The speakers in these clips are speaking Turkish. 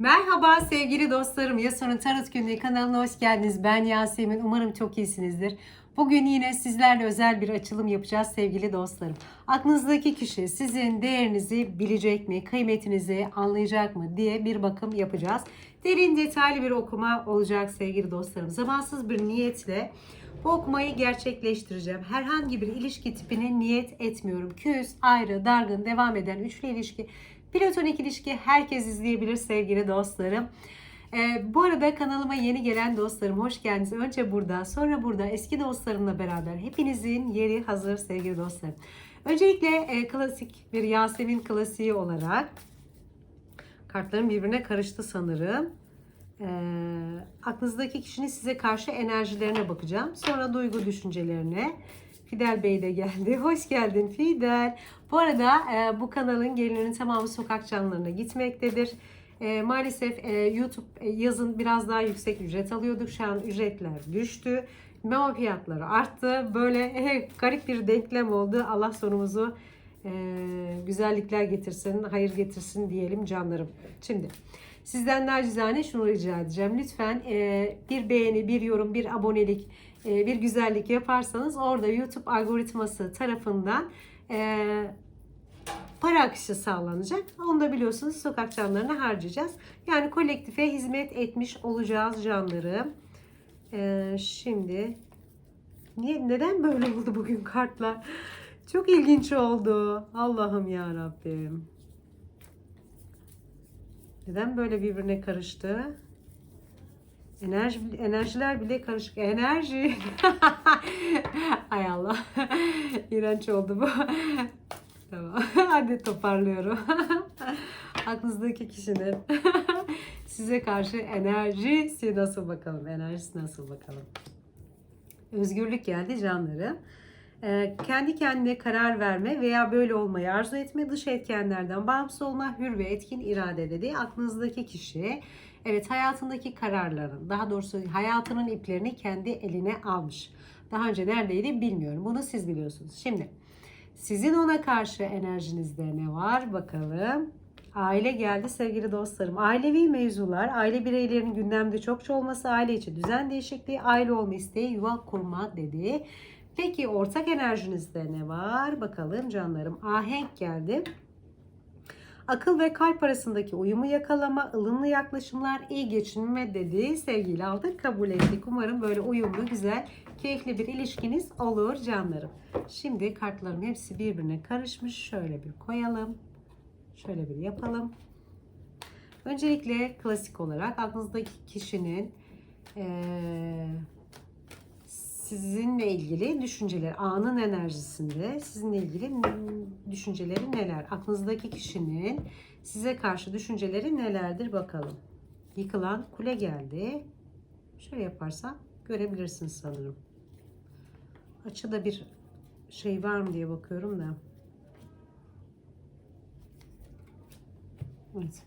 Merhaba sevgili dostlarım. Yasun'un Tarot Günlüğü kanalına hoş geldiniz. Ben Yasemin. Umarım çok iyisinizdir. Bugün yine sizlerle özel bir açılım yapacağız sevgili dostlarım. Aklınızdaki kişi sizin değerinizi bilecek mi, kıymetinizi anlayacak mı diye bir bakım yapacağız. Derin detaylı bir okuma olacak sevgili dostlarım. Zamansız bir niyetle bu okumayı gerçekleştireceğim. Herhangi bir ilişki tipine niyet etmiyorum. Küs, ayrı, dargın, devam eden üçlü ilişki, platonik ilişki herkes izleyebilir sevgili dostlarım. Ee, bu arada kanalıma yeni gelen dostlarım hoş geldiniz. Önce burada, sonra burada eski dostlarımla beraber hepinizin yeri hazır sevgili dostlarım. Öncelikle e, klasik bir Yasemin klasiği olarak kartların birbirine karıştı sanırım. Ee, aklınızdaki kişinin size karşı enerjilerine bakacağım. Sonra duygu düşüncelerine. Fidel Bey de geldi. Hoş geldin Fidel. Bu arada e, bu kanalın gelirinin tamamı sokak canlılarına gitmektedir. E, maalesef e, YouTube e, yazın biraz daha yüksek ücret alıyorduk. Şu an ücretler düştü. Memo fiyatları arttı. Böyle e, garip bir denklem oldu. Allah sonumuzu e, güzellikler getirsin, hayır getirsin diyelim canlarım. Şimdi sizden nacizane şunu rica edeceğim. Lütfen e, bir beğeni, bir yorum, bir abonelik, bir güzellik yaparsanız orada YouTube algoritması tarafından e, para akışı sağlanacak. Onu da biliyorsunuz sokak canlarına harcayacağız. Yani kolektife hizmet etmiş olacağız canlarım. E, şimdi niye neden böyle oldu bugün kartlar? Çok ilginç oldu. Allah'ım ya Rabbim. Neden böyle birbirine karıştı? Enerji, enerjiler bile karışık. Enerji. Ay Allah. İğrenç oldu bu. tamam. Hadi toparlıyorum. Aklınızdaki kişinin size karşı enerjisi nasıl bakalım? Enerjisi nasıl bakalım? Özgürlük geldi canlarım. Ee, kendi kendine karar verme veya böyle olmayı arzu etme, dış etkenlerden bağımsız olma, hür ve etkin irade dediği aklınızdaki kişi evet hayatındaki kararların, daha doğrusu hayatının iplerini kendi eline almış. Daha önce neredeydi bilmiyorum. Bunu siz biliyorsunuz. Şimdi sizin ona karşı enerjinizde ne var bakalım. Aile geldi sevgili dostlarım. Ailevi mevzular, aile bireylerinin gündemde çokça olması, aile içi düzen değişikliği, aile olma isteği, yuva kurma dediği Peki ortak enerjinizde ne var? Bakalım canlarım. Ahenk geldi. Akıl ve kalp arasındaki uyumu yakalama, ılımlı yaklaşımlar, iyi geçinme dediği sevgiyle aldık, kabul ettik. Umarım böyle uyumlu, güzel, keyifli bir ilişkiniz olur canlarım. Şimdi kartlarım hepsi birbirine karışmış. Şöyle bir koyalım. Şöyle bir yapalım. Öncelikle klasik olarak aklınızdaki kişinin ee, sizinle ilgili düşünceler, anın enerjisinde sizinle ilgili düşünceleri neler? Aklınızdaki kişinin size karşı düşünceleri nelerdir bakalım. Yıkılan kule geldi. Şöyle yaparsam görebilirsiniz sanırım. Açıda bir şey var mı diye bakıyorum da. Evet.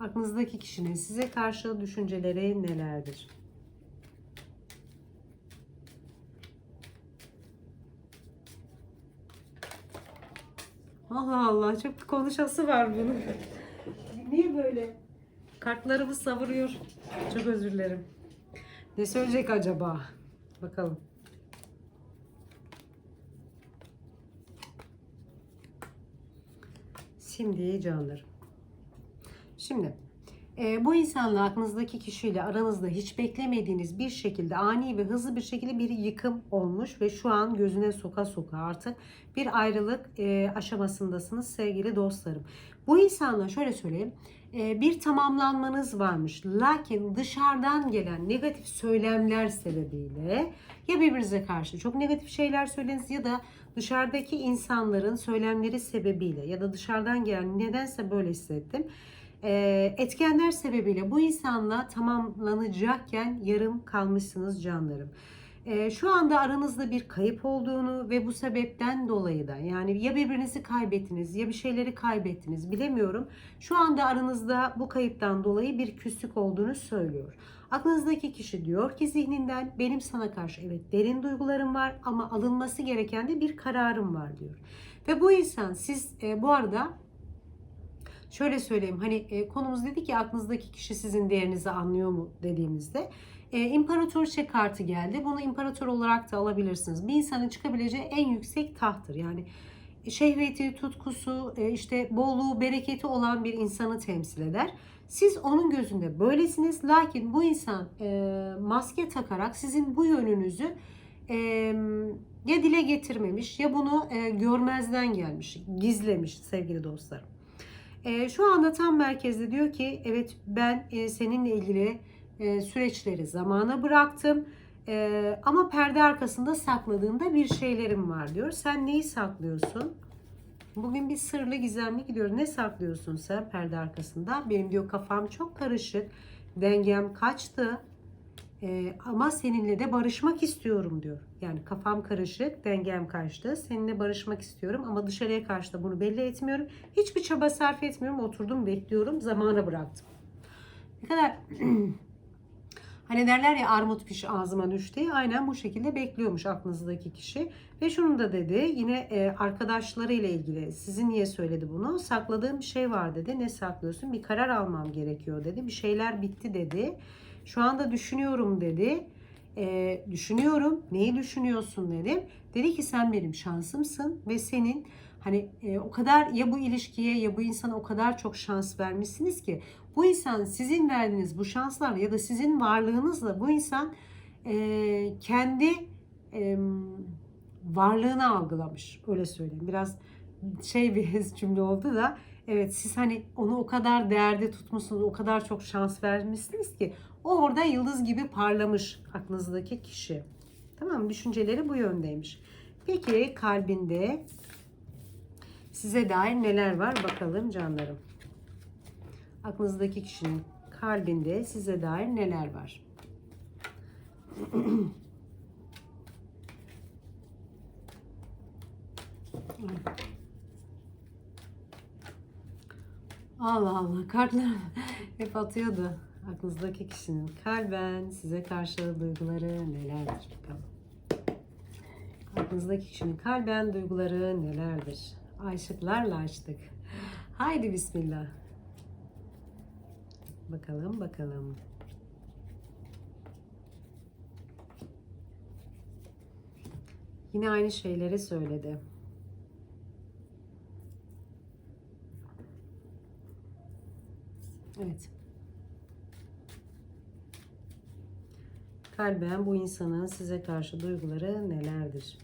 Aklınızdaki kişinin size karşı düşünceleri nelerdir? Allah Allah çok konuşası var bunun. Niye böyle? Kartlarımı savuruyor. Çok özür dilerim. Ne söyleyecek acaba? Bakalım. Şimdi canlarım. Şimdi e, bu insanla aklınızdaki kişiyle aranızda hiç beklemediğiniz bir şekilde ani ve hızlı bir şekilde bir yıkım olmuş ve şu an gözüne soka soka artık bir ayrılık e, aşamasındasınız sevgili dostlarım. Bu insanla şöyle söyleyeyim e, bir tamamlanmanız varmış. Lakin dışarıdan gelen negatif söylemler sebebiyle ya birbirinize karşı çok negatif şeyler söyleniz ya da dışarıdaki insanların söylemleri sebebiyle ya da dışarıdan gelen nedense böyle hissettim etkenler sebebiyle bu insanla tamamlanacakken yarım kalmışsınız canlarım. Şu anda aranızda bir kayıp olduğunu ve bu sebepten dolayı da yani ya birbirinizi kaybettiniz ya bir şeyleri kaybettiniz bilemiyorum. Şu anda aranızda bu kayıptan dolayı bir küslük olduğunu söylüyor. Aklınızdaki kişi diyor ki zihninden benim sana karşı evet derin duygularım var ama alınması gereken de bir kararım var diyor. Ve bu insan siz e, bu arada şöyle söyleyeyim hani e, konumuz dedi ki aklınızdaki kişi sizin değerinizi anlıyor mu dediğimizde e, imparatorçe kartı geldi. Bunu imparator olarak da alabilirsiniz. Bir insanın çıkabileceği en yüksek tahttır. Yani şehveti, tutkusu, e, işte bolluğu, bereketi olan bir insanı temsil eder. Siz onun gözünde böylesiniz. Lakin bu insan e, maske takarak sizin bu yönünüzü e, ya dile getirmemiş ya bunu e, görmezden gelmiş, gizlemiş sevgili dostlarım. E, şu anda tam merkezde diyor ki evet ben e, seninle ilgili e, süreçleri zamana bıraktım. E, ama perde arkasında sakladığında bir şeylerim var diyor. Sen neyi saklıyorsun? Bugün bir sırlı gizemli gidiyor. Ne saklıyorsun sen perde arkasında? Benim diyor kafam çok karışık. Dengem kaçtı. E, ama seninle de barışmak istiyorum diyor. Yani kafam karışık, dengem kaçtı. Seninle barışmak istiyorum ama dışarıya karşı da bunu belli etmiyorum. Hiçbir çaba sarf etmiyorum. Oturdum, bekliyorum. Zamana bıraktım. Ne kadar Hani derler ya armut piş ağzıma düştü. Aynen bu şekilde bekliyormuş aklınızdaki kişi. Ve şunu da dedi yine e, arkadaşlarıyla ilgili sizi niye söyledi bunu? Sakladığım bir şey var dedi. Ne saklıyorsun? Bir karar almam gerekiyor dedi. Bir şeyler bitti dedi. Şu anda düşünüyorum dedi. E, düşünüyorum. Neyi düşünüyorsun dedim. Dedi ki sen benim şansımsın ve senin hani e, o kadar ya bu ilişkiye ya bu insana o kadar çok şans vermişsiniz ki bu insan sizin verdiğiniz bu şanslarla ya da sizin varlığınızla bu insan e, kendi e, varlığını algılamış. Öyle söyleyeyim. Biraz şey bir cümle oldu da evet siz hani onu o kadar değerde tutmuşsunuz, o kadar çok şans vermişsiniz ki o orada yıldız gibi parlamış aklınızdaki kişi. Tamam mı? Düşünceleri bu yöndeymiş. Peki kalbinde size dair neler var bakalım canlarım. Aklınızdaki kişinin kalbinde size dair neler var? Allah Allah kartlar hep atıyordu. Aklınızdaki kişinin kalben size karşı duyguları nelerdir bakalım. Aklınızdaki kişinin kalben duyguları nelerdir? Aşıklarla açtık. Haydi bismillah. Bakalım bakalım. Yine aynı şeyleri söyledi. Evet. Kalben bu insanın size karşı duyguları nelerdir?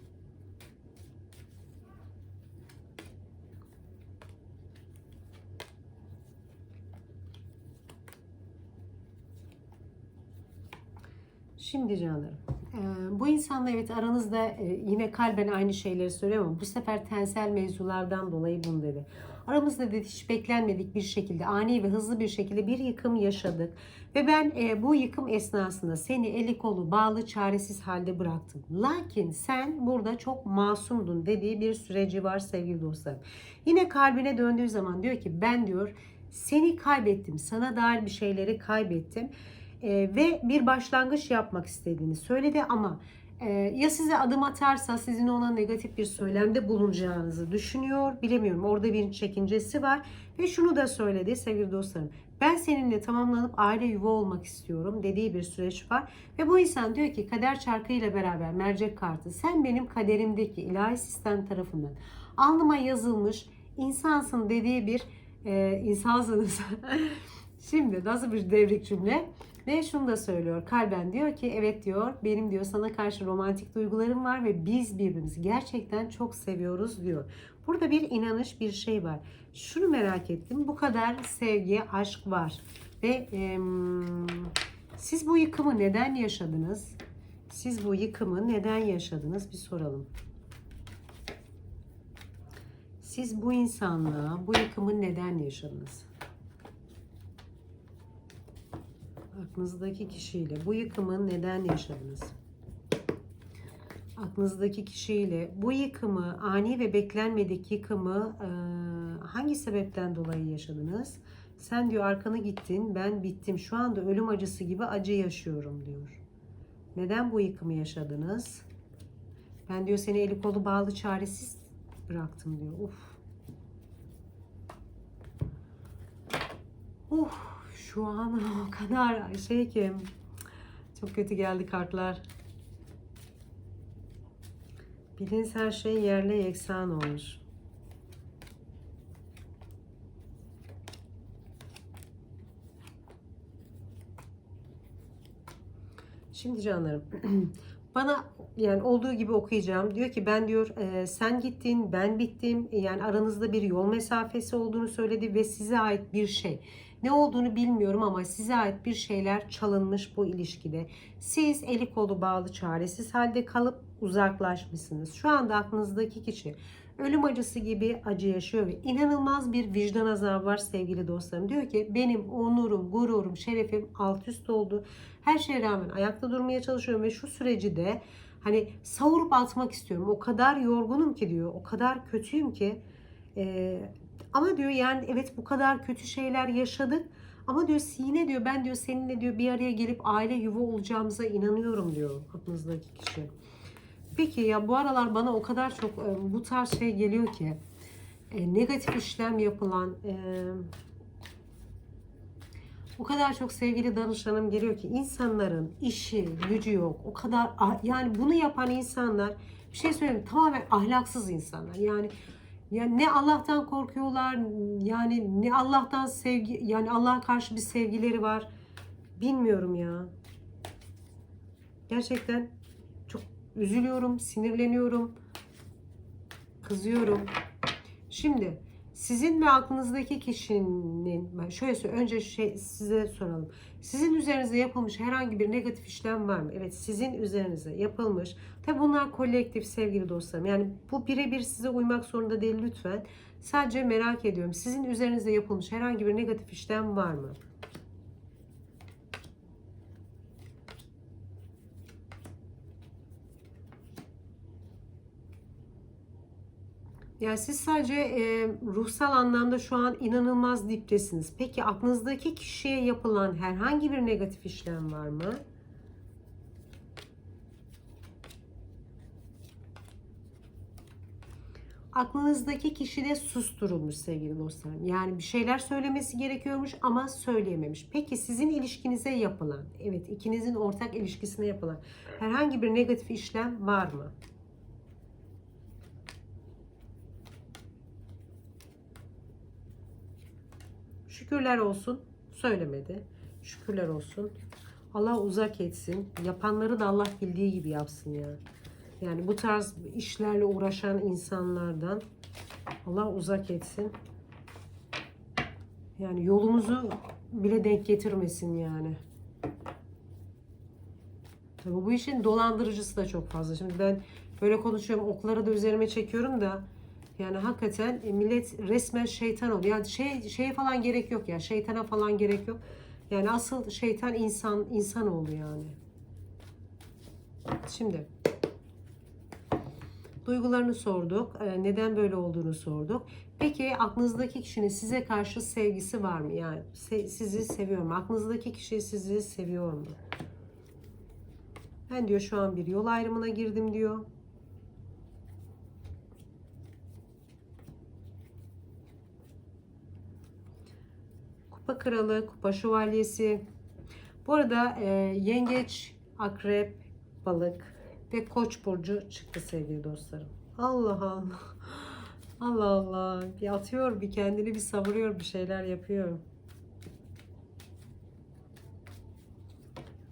Şimdi canlarım. e, Bu insanla evet aranızda e, yine kalben aynı şeyleri söylüyor ama bu sefer tensel mevzulardan dolayı bunu dedi. Aramızda dedi hiç beklenmedik bir şekilde ani ve hızlı bir şekilde bir yıkım yaşadık. Ve ben e, bu yıkım esnasında seni eli kolu bağlı çaresiz halde bıraktım. Lakin sen burada çok masumdun dediği bir süreci var sevgili dostlarım. Yine kalbine döndüğü zaman diyor ki ben diyor seni kaybettim. Sana dair bir şeyleri kaybettim. E, ve bir başlangıç yapmak istediğini söyledi ama ya size adım atarsa sizin ona negatif bir söylemde bulunacağınızı düşünüyor. Bilemiyorum orada bir çekincesi var ve şunu da söyledi sevgili dostlarım. Ben seninle tamamlanıp aile yuva olmak istiyorum dediği bir süreç var. Ve bu insan diyor ki kader çarkıyla beraber mercek kartı sen benim kaderimdeki ilahi sistem tarafından alnıma yazılmış insansın dediği bir e, insansınız. Şimdi nasıl bir devrik cümle? Ve şunu da söylüyor. Kalben diyor ki evet diyor benim diyor sana karşı romantik duygularım var ve biz birbirimizi gerçekten çok seviyoruz diyor. Burada bir inanış bir şey var. Şunu merak ettim. Bu kadar sevgi, aşk var. Ve e, siz bu yıkımı neden yaşadınız? Siz bu yıkımı neden yaşadınız? Bir soralım. Siz bu insanla bu yıkımı neden yaşadınız? Aklınızdaki kişiyle bu yıkımı neden yaşadınız? Aklınızdaki kişiyle bu yıkımı, ani ve beklenmedik yıkımı e, hangi sebepten dolayı yaşadınız? Sen diyor arkanı gittin, ben bittim. Şu anda ölüm acısı gibi acı yaşıyorum diyor. Neden bu yıkımı yaşadınız? Ben diyor seni eli kolu bağlı çaresiz bıraktım diyor. Uf. Uf, şu an o kadar şey ki çok kötü geldi kartlar. Bildiğiniz her şey yerle yeksan olmuş. Şimdi canlarım bana yani olduğu gibi okuyacağım. Diyor ki ben diyor e, sen gittin ben bittim. Yani aranızda bir yol mesafesi olduğunu söyledi ve size ait bir şey. Ne olduğunu bilmiyorum ama size ait bir şeyler çalınmış bu ilişkide. Siz eli kolu bağlı çaresiz halde kalıp uzaklaşmışsınız. Şu anda aklınızdaki kişi ölüm acısı gibi acı yaşıyor ve inanılmaz bir vicdan azabı var sevgili dostlarım. Diyor ki benim onurum, gururum, şerefim alt üst oldu. Her şeye rağmen ayakta durmaya çalışıyorum ve şu süreci de hani savurup atmak istiyorum. O kadar yorgunum ki diyor. O kadar kötüyüm ki. Ee, ama diyor yani evet bu kadar kötü şeyler yaşadık. Ama diyor yine diyor ben diyor seninle diyor bir araya gelip aile yuva olacağımıza inanıyorum diyor aklınızdaki kişi. Peki ya bu aralar bana o kadar çok e, bu tarz şey geliyor ki e, negatif işlem yapılan e, o kadar çok sevgili danışanım geliyor ki insanların işi, gücü yok. O kadar ah- yani bunu yapan insanlar bir şey söyleyeyim tamamen ahlaksız insanlar. Yani yani ne Allah'tan korkuyorlar yani ne Allah'tan sevgi yani Allah'a karşı bir sevgileri var. Bilmiyorum ya. Gerçekten çok üzülüyorum, sinirleniyorum, kızıyorum. Şimdi sizin ve aklınızdaki kişinin şöyle söyleyeyim, önce şey size soralım. Sizin üzerinize yapılmış herhangi bir negatif işlem var mı? Evet, sizin üzerinize yapılmış. Tabi bunlar kolektif sevgili dostlarım. Yani bu birebir size uymak zorunda değil lütfen. Sadece merak ediyorum. Sizin üzerinize yapılmış herhangi bir negatif işlem var mı? Yani siz sadece e, ruhsal anlamda şu an inanılmaz diptesiniz. Peki aklınızdaki kişiye yapılan herhangi bir negatif işlem var mı? Aklınızdaki kişi de susturulmuş sevgili dostlarım. Yani bir şeyler söylemesi gerekiyormuş ama söyleyememiş. Peki sizin ilişkinize yapılan, evet ikinizin ortak ilişkisine yapılan herhangi bir negatif işlem var mı? Şükürler olsun söylemedi. Şükürler olsun. Allah uzak etsin. Yapanları da Allah bildiği gibi yapsın ya. Yani bu tarz işlerle uğraşan insanlardan Allah uzak etsin. Yani yolumuzu bile denk getirmesin yani. Tabii bu işin dolandırıcısı da çok fazla. Şimdi ben böyle konuşuyorum, okları da üzerime çekiyorum da yani hakikaten e, millet resmen şeytan oluyor. Yani şey şeye falan gerek yok ya. Şeytana falan gerek yok. Yani asıl şeytan insan insan oldu yani. Şimdi duygularını sorduk. Ee, Neden böyle olduğunu sorduk. Peki aklınızdaki kişinin size karşı sevgisi var mı? Yani se- sizi seviyor mu? Aklınızdaki kişi sizi seviyor mu? Ben diyor şu an bir yol ayrımına girdim diyor. Kupa kralı, kupa şövalyesi. Bu arada e, yengeç, akrep, balık ve koç burcu çıktı sevgili dostlarım. Allah Allah. Allah Allah. Bir atıyor, bir kendini bir savuruyor, bir şeyler yapıyor.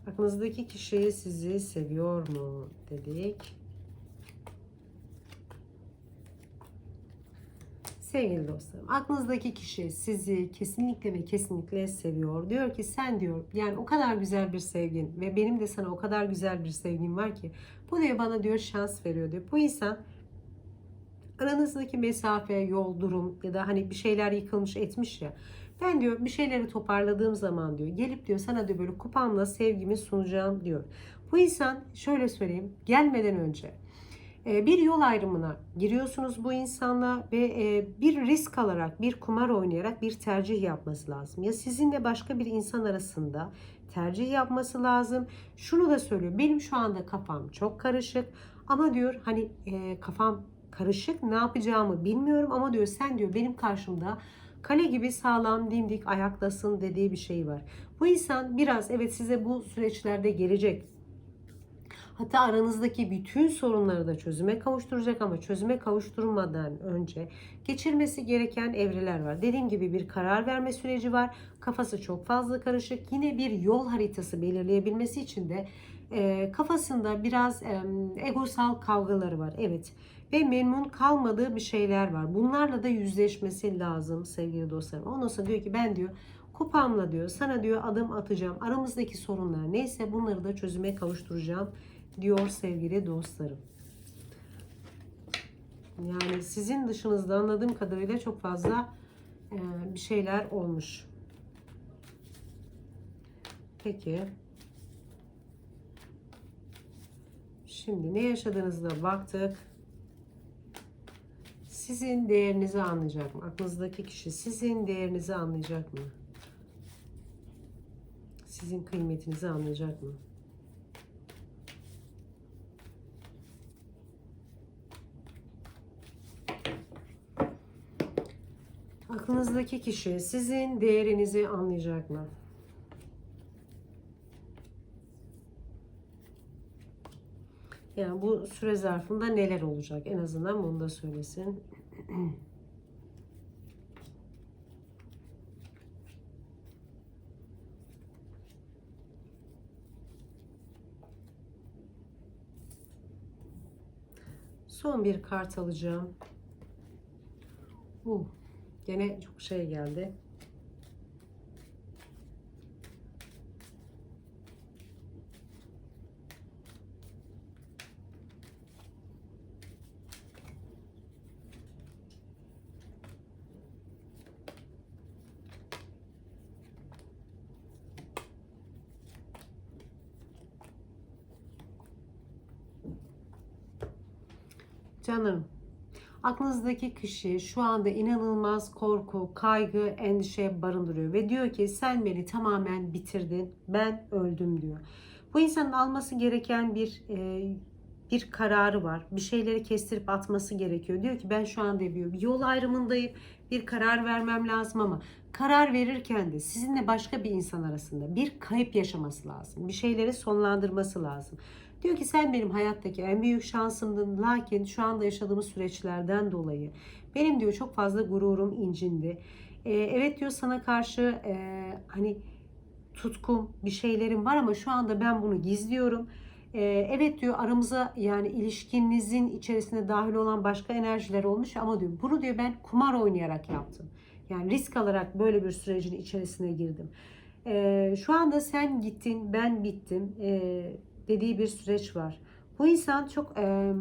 Aklınızdaki kişi sizi seviyor mu dedik. Sevgili dostlarım, aklınızdaki kişi sizi kesinlikle ve kesinlikle seviyor. Diyor ki sen diyor yani o kadar güzel bir sevgin ve benim de sana o kadar güzel bir sevgim var ki bu diyor bana diyor şans veriyor diyor. Bu insan aranızdaki mesafe, yol, durum ya da hani bir şeyler yıkılmış etmiş ya. Ben diyor bir şeyleri toparladığım zaman diyor gelip diyor sana diyor böyle kupamla sevgimi sunacağım diyor. Bu insan şöyle söyleyeyim gelmeden önce bir yol ayrımına giriyorsunuz bu insanla ve e, bir risk alarak, bir kumar oynayarak bir tercih yapması lazım. Ya sizinle başka bir insan arasında tercih yapması lazım. Şunu da söylüyor. Benim şu anda kafam çok karışık ama diyor hani e, kafam karışık ne yapacağımı bilmiyorum ama diyor sen diyor benim karşımda Kale gibi sağlam, dimdik ayaktasın dediği bir şey var. Bu insan biraz evet size bu süreçlerde gelecek. Hatta aranızdaki bütün sorunları da çözüme kavuşturacak ama çözüme kavuşturmadan önce geçirmesi gereken evreler var. Dediğim gibi bir karar verme süreci var. Kafası çok fazla karışık. Yine bir yol haritası belirleyebilmesi için de e, kafasında biraz e, egosal kavgaları var. Evet ve memnun kalmadığı bir şeyler var. Bunlarla da yüzleşmesi lazım sevgili dostlarım. Ondan sonra diyor ki ben diyor kupamla diyor sana diyor adım atacağım. Aramızdaki sorunlar neyse bunları da çözüme kavuşturacağım diyor sevgili dostlarım. Yani sizin dışınızda anladığım kadarıyla çok fazla e, bir şeyler olmuş. Peki. Şimdi ne yaşadığınızda baktık. Sizin değerinizi anlayacak mı? Aklınızdaki kişi sizin değerinizi anlayacak mı? Sizin kıymetinizi anlayacak mı? Aklınızdaki kişi sizin değerinizi anlayacak mı? Yani bu süre zarfında neler olacak? En azından bunu da söylesin. Son bir kart alacağım. Uh, gene çok şey geldi. Canım, aklınızdaki kişi şu anda inanılmaz korku, kaygı, endişe barındırıyor ve diyor ki sen beni tamamen bitirdin, ben öldüm diyor. Bu insanın alması gereken bir e, bir kararı var. Bir şeyleri kestirip atması gerekiyor. Diyor ki ben şu anda bir yol ayrımındayım. Bir karar vermem lazım ama karar verirken de sizinle başka bir insan arasında bir kayıp yaşaması lazım. Bir şeyleri sonlandırması lazım. Diyor ki sen benim hayattaki en büyük şansımdın lakin şu anda yaşadığımız süreçlerden dolayı benim diyor çok fazla gururum incindi. Ee, evet diyor sana karşı e, hani tutkum bir şeylerim var ama şu anda ben bunu gizliyorum. Ee, evet diyor aramıza yani ilişkinizin içerisine dahil olan başka enerjiler olmuş ama diyor bunu diyor ben kumar oynayarak yaptım. Yani risk alarak böyle bir sürecin içerisine girdim. Ee, şu anda sen gittin ben bittim. Ee, dediği bir süreç var. Bu insan çok e,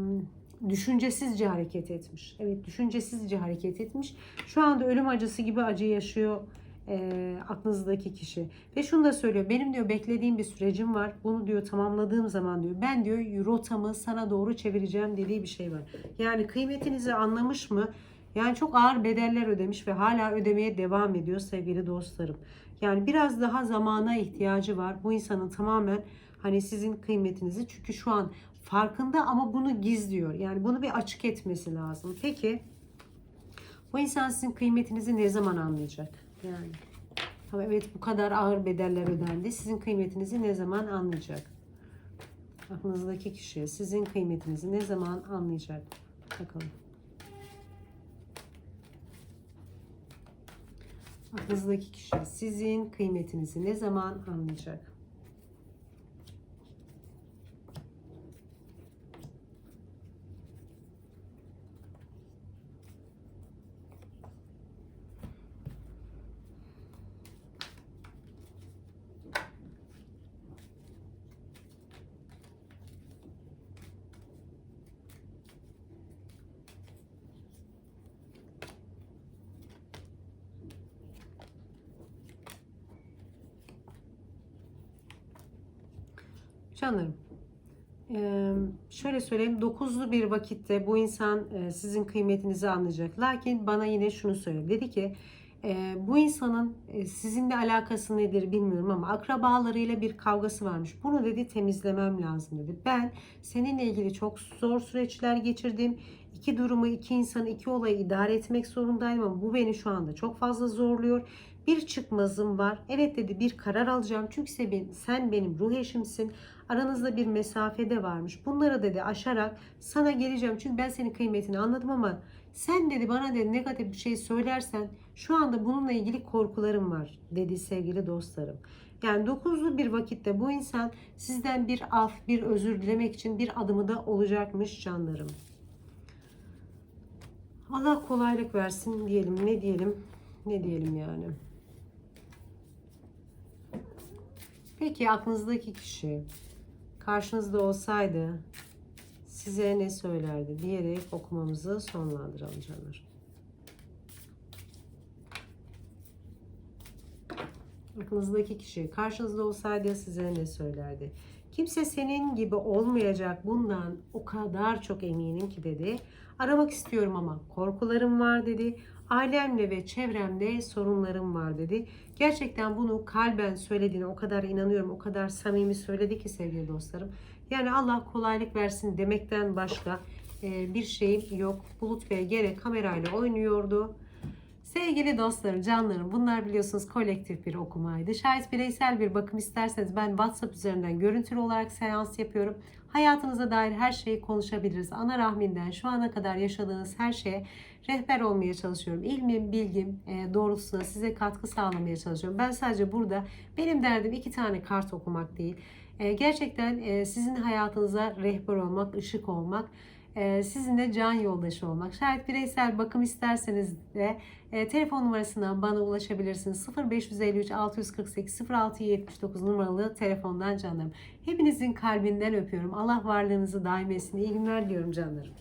düşüncesizce hareket etmiş. Evet düşüncesizce hareket etmiş. Şu anda ölüm acısı gibi acı yaşıyor e, aklınızdaki kişi. Ve şunu da söylüyor. Benim diyor beklediğim bir sürecim var. Bunu diyor tamamladığım zaman diyor ben diyor rotamı sana doğru çevireceğim dediği bir şey var. Yani kıymetinizi anlamış mı? Yani çok ağır bedeller ödemiş ve hala ödemeye devam ediyor sevgili dostlarım. Yani biraz daha zamana ihtiyacı var. Bu insanın tamamen Hani sizin kıymetinizi çünkü şu an farkında ama bunu gizliyor. Yani bunu bir açık etmesi lazım. Peki bu insan sizin kıymetinizi ne zaman anlayacak? Yani ama evet bu kadar ağır bedeller ödendi. Sizin kıymetinizi ne zaman anlayacak? Aklınızdaki kişi sizin kıymetinizi ne zaman anlayacak? Bakalım. Aklınızdaki kişi sizin kıymetinizi ne zaman anlayacak? Canlarım. Ee, şöyle söyleyeyim. Dokuzlu bir vakitte bu insan e, sizin kıymetinizi anlayacak. Lakin bana yine şunu söyledi. Dedi ki Ee, bu insanın e, sizinle alakası nedir bilmiyorum ama akrabalarıyla bir kavgası varmış. Bunu dedi temizlemem lazım dedi. Ben seninle ilgili çok zor süreçler geçirdim. İki durumu, iki insanı, iki olayı idare etmek zorundayım ama bu beni şu anda çok fazla zorluyor. Bir çıkmazım var. Evet dedi bir karar alacağım. Çünkü sen benim ruh eşimsin. Aranızda bir mesafe de varmış. Bunları dedi aşarak sana geleceğim. Çünkü ben senin kıymetini anladım ama sen dedi bana dedi negatif bir şey söylersen şu anda bununla ilgili korkularım var dedi sevgili dostlarım. Yani dokuzlu bir vakitte bu insan sizden bir af, bir özür dilemek için bir adımı da olacakmış canlarım. Allah kolaylık versin diyelim. Ne diyelim? Ne diyelim yani? Peki aklınızdaki kişi karşınızda olsaydı size ne söylerdi diyerek okumamızı sonlandıralım canlar. Aklınızdaki kişi karşınızda olsaydı size ne söylerdi? Kimse senin gibi olmayacak bundan o kadar çok eminim ki dedi. Aramak istiyorum ama korkularım var dedi. Ailemle ve çevremde sorunlarım var dedi. Gerçekten bunu kalben söylediğine o kadar inanıyorum, o kadar samimi söyledi ki sevgili dostlarım. Yani Allah kolaylık versin demekten başka e, bir şeyim yok. Bulut Bey gene kamerayla oynuyordu. Sevgili dostlarım, canlarım bunlar biliyorsunuz kolektif bir okumaydı. Şayet bireysel bir bakım isterseniz ben WhatsApp üzerinden görüntülü olarak seans yapıyorum. Hayatınıza dair her şeyi konuşabiliriz. Ana rahminden şu ana kadar yaşadığınız her şeye rehber olmaya çalışıyorum. İlmim, bilgim e, doğrultusunda size katkı sağlamaya çalışıyorum. Ben sadece burada benim derdim iki tane kart okumak değil. E, Gerçekten e, sizin hayatınıza rehber olmak, ışık olmak e, sizinle can yoldaşı olmak. Şayet bireysel bakım isterseniz de e, telefon numarasından bana ulaşabilirsiniz. 0553 648 0679 numaralı telefondan canlarım. Hepinizin kalbinden öpüyorum. Allah varlığınızı daim etsin. İyi günler diliyorum canlarım.